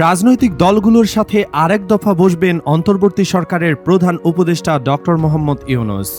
রাজনৈতিক দলগুলোর সাথে আরেক দফা বসবেন অন্তর্বর্তী সরকারের প্রধান উপদেষ্টা ডক্টর মোহাম্মদ ইউনুস।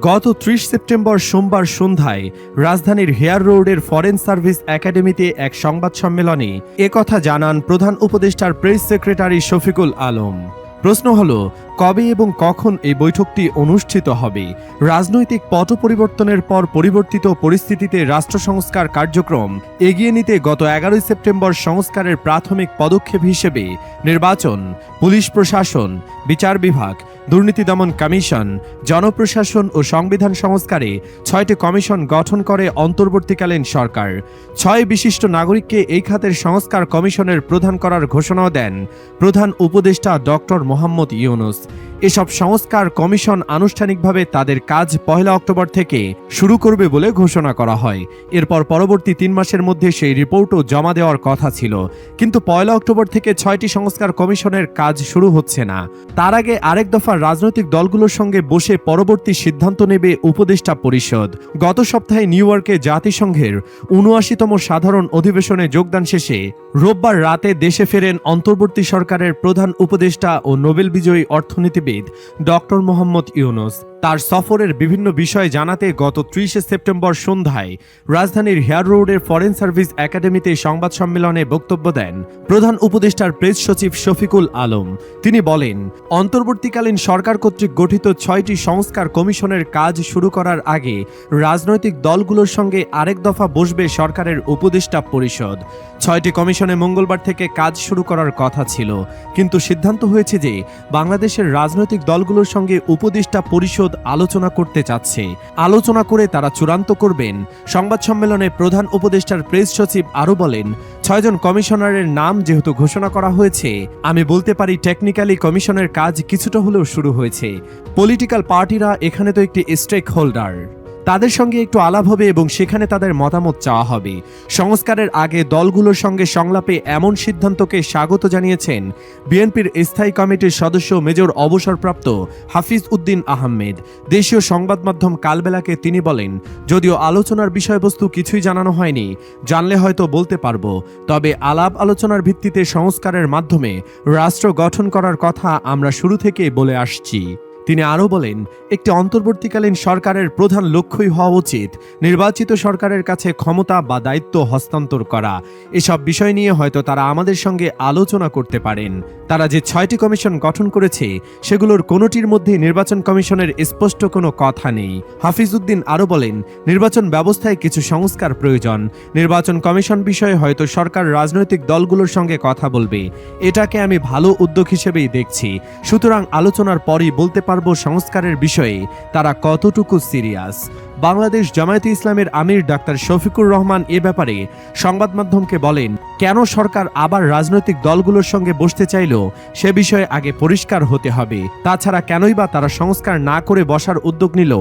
গত ত্রিশ সেপ্টেম্বর সোমবার সন্ধ্যায় রাজধানীর হেয়ার রোডের ফরেন সার্ভিস একাডেমিতে এক সংবাদ সম্মেলনে একথা জানান প্রধান উপদেষ্টার প্রেস সেক্রেটারি শফিকুল আলম। প্রশ্ন হল, কবে এবং কখন এই বৈঠকটি অনুষ্ঠিত হবে? রাজনৈতিক পথ পরিবর্তনের পর পরিবর্তিত পরিস্থিতিতে রাষ্ট্র সংস্কার কার্যক্রম এগিয়ে নিতে গত এগারোই সেপ্টেম্বর সংস্কারের প্রাথমিক পদক্ষেপ হিসেবে নির্বাচন, পুলিশ প্রশাসন, বিচার বিভাগ দুর্নীতি দমন কমিশন, জনপ্রশাসন ও সংবিধান সংস্কারে ছয়টি কমিশন গঠন করে অন্তর্বর্তীকালীন সরকার। ছয় বিশিষ্ট নাগরিককে এই খাতের সংস্কার কমিশনের প্রধান করার ঘোষণাও দেন প্রধান উপদেষ্টা ডক্টর মোহাম্মদ ইউনুস। এসব সংস্কার কমিশন আনুষ্ঠানিকভাবে তাদের কাজ পহেলা অক্টোবর থেকে শুরু করবে বলে ঘোষণা করা হয়। এরপর পরবর্তী তিন মাসের মধ্যে সেই রিপোর্টও জমা দেওয়ার কথা ছিল। কিন্তু পয়লা অক্টোবর থেকে ছয়টি সংস্কার কমিশনের কাজ শুরু হচ্ছে না। তার আগে আরেক দফা রাজনৈতিক দলগুলোর সঙ্গে বসে পরবর্তী সিদ্ধান্ত নেবে উপদেষ্টা পরিষদ। গত সপ্তাহে নিউ ইয়র্কে জাতিসংঘের উনআশিতম সাধারণ অধিবেশনে যোগদান শেষে রোববার রাতে দেশে ফেরেন অন্তর্বর্তী সরকারের প্রধান উপদেষ্টা ও নোবেল বিজয়ী অর্থনীতিবিদ ডক্টর মোহাম্মদ ইউনুস। তার সফরের বিভিন্ন বিষয় জানাতে গত ত্রিশে সেপ্টেম্বর সন্ধ্যায় রাজধানীর হেয়ার রোডের ফরেন সার্ভিস একাডেমিতে সংবাদ সম্মেলনে বক্তব্য দেন প্রধান উপদেষ্টার প্রেস সচিব শফিকুল আলম। তিনি বলেন, অন্তর্বর্তীকালীন সরকার কর্তৃক গঠিত ছয়টি সংস্কার কমিশনের কাজ শুরু করার আগে রাজনৈতিক দলগুলোর সঙ্গে আরেক দফা বসবে সরকারের উপদেষ্টা পরিষদ। ছয়টি কমিশনে মঙ্গলবার থেকে কাজ শুরু করার কথা ছিল, কিন্তু সিদ্ধান্ত হয়েছে যে বাংলাদেশের রাজনৈতিক দলগুলোর সঙ্গে উপদেষ্টা পরিষদ আলোচনা করতে চাচ্ছে। আলোচনা করে তারা চূড়ান্ত করবেন। সংবাদ সম্মেলনে প্রধান উপদেষ্টার প্রেস সচিব আরও বলেন, ছয়জন কমিশনারের নাম যেহেতু ঘোষণা করা হয়েছে, আমি বলতে পারি টেকনিক্যালি কমিশনের কাজ কিছুটা হলেও শুরু হয়েছে। পলিটিক্যাল পার্টিরা এখানে তো একটি স্টেক হোল্ডার তাদের সঙ্গে একটু আলাপ হবে এবং সেখানে তাদের মতামত চাওয়া হবে। সংস্কারের আগে দলগুলোর সঙ্গে সংলাপে এমন সিদ্ধান্তকে স্বাগত জানিয়েছেন বিএনপির স্থায়ী কমিটির সদস্য মেজর অবসরপ্রাপ্ত হাফিজ উদ্দিন আহমেদ। দেশীয় সংবাদ মাধ্যম কালবেলাকে তিনি বলেন, যদিও আলোচনার বিষয়বস্তু কিছুই জানানো হয়নি, জানলে হয়তো বলতে পারব। তবে আলাপ আলোচনার ভিত্তিতে সংস্কারের মাধ্যমে রাষ্ট্র গঠন করার কথা আমরা শুরু থেকেই বলে আসছি। তিনি আরও বলেন, একটি অন্তর্বর্তীকালীন সরকারের প্রধান লক্ষ্যই হওয়া উচিত নির্বাচিত সরকারের কাছে ক্ষমতা বা দায়িত্ব হস্তান্তর করা। এসব বিষয় নিয়ে হয়তো তারা আমাদের সঙ্গে আলোচনা করতে পারেন। তারা যে ছয়টি কমিশন গঠন করেছে, সেগুলোর কোনোটির মধ্যে নির্বাচন কমিশনের স্পষ্ট কোনো কথা নেই। হাফিজউদ্দিন আরও বলেন, নির্বাচন ব্যবস্থায় কিছু সংস্কার প্রয়োজন। নির্বাচন কমিশন বিষয়ে হয়তো সরকার রাজনৈতিক দলগুলোর সঙ্গে কথা বলবে। এটাকে আমি ভালো উদ্যোগ হিসেবেই দেখছি। সুতরাং আলোচনার পরই বলতে পারব সংস্কারের বিষয়ে। তারা কতটুকু সিরিয়াস বাংলাদেশ জামায়াতে ইসলামের আমির ডাক্তার শফিকুর রহমান এ ব্যাপারে সংবাদ মাধ্যমকে বলেন, কেন সরকার আবার রাজনৈতিক দলগুলোর সঙ্গে বসতে চাইল সে বিষয়ে আগে পরিষ্কার হতে হবে। তাছাড়া কেনই বা তারা সংস্কার না করে বসার উদ্যোগ নিল,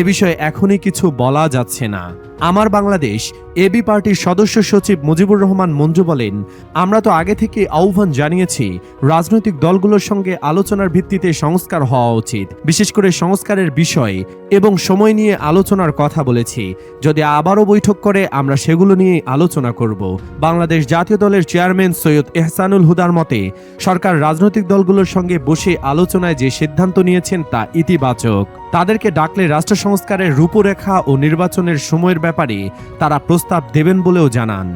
এ বিষয়ে এখনই কিছু বলা যাচ্ছে না। আমার বাংলাদেশ এবি পার্টির সদস্য সচিব মুজিবুর রহমান মঞ্জু বলেন, আমরা তো আগে থেকে আহ্বান জানিয়েছি, রাজনৈতিক দলগুলোর সঙ্গে আলোচনার ভিত্তিতে সংস্কার হওয়া উচিত। বিশেষ করে সংস্কারের বিষয় এবং সময় নিয়ে আলোচনার কথা বলেছি। যদি আবারও বৈঠক করে, আমরা সেগুলো নিয়ে আলোচনা করব। বাংলাদেশ জাতীয় দলের চেয়ারম্যান সৈয়দ এহসানুল হুদার মতে, সরকার রাজনৈতিক দলগুলোর সঙ্গে বসে আলোচনায় যে সিদ্ধান্ত নিয়েছেন তা ইতিবাচক। তাদেরকে ডাকলে রাষ্ট্র সংস্কারের রূপরেখা ও নির্বাচনের সময়ের ব্যাপারে তারা প্রস্তাব দেবেন বলেও জানান।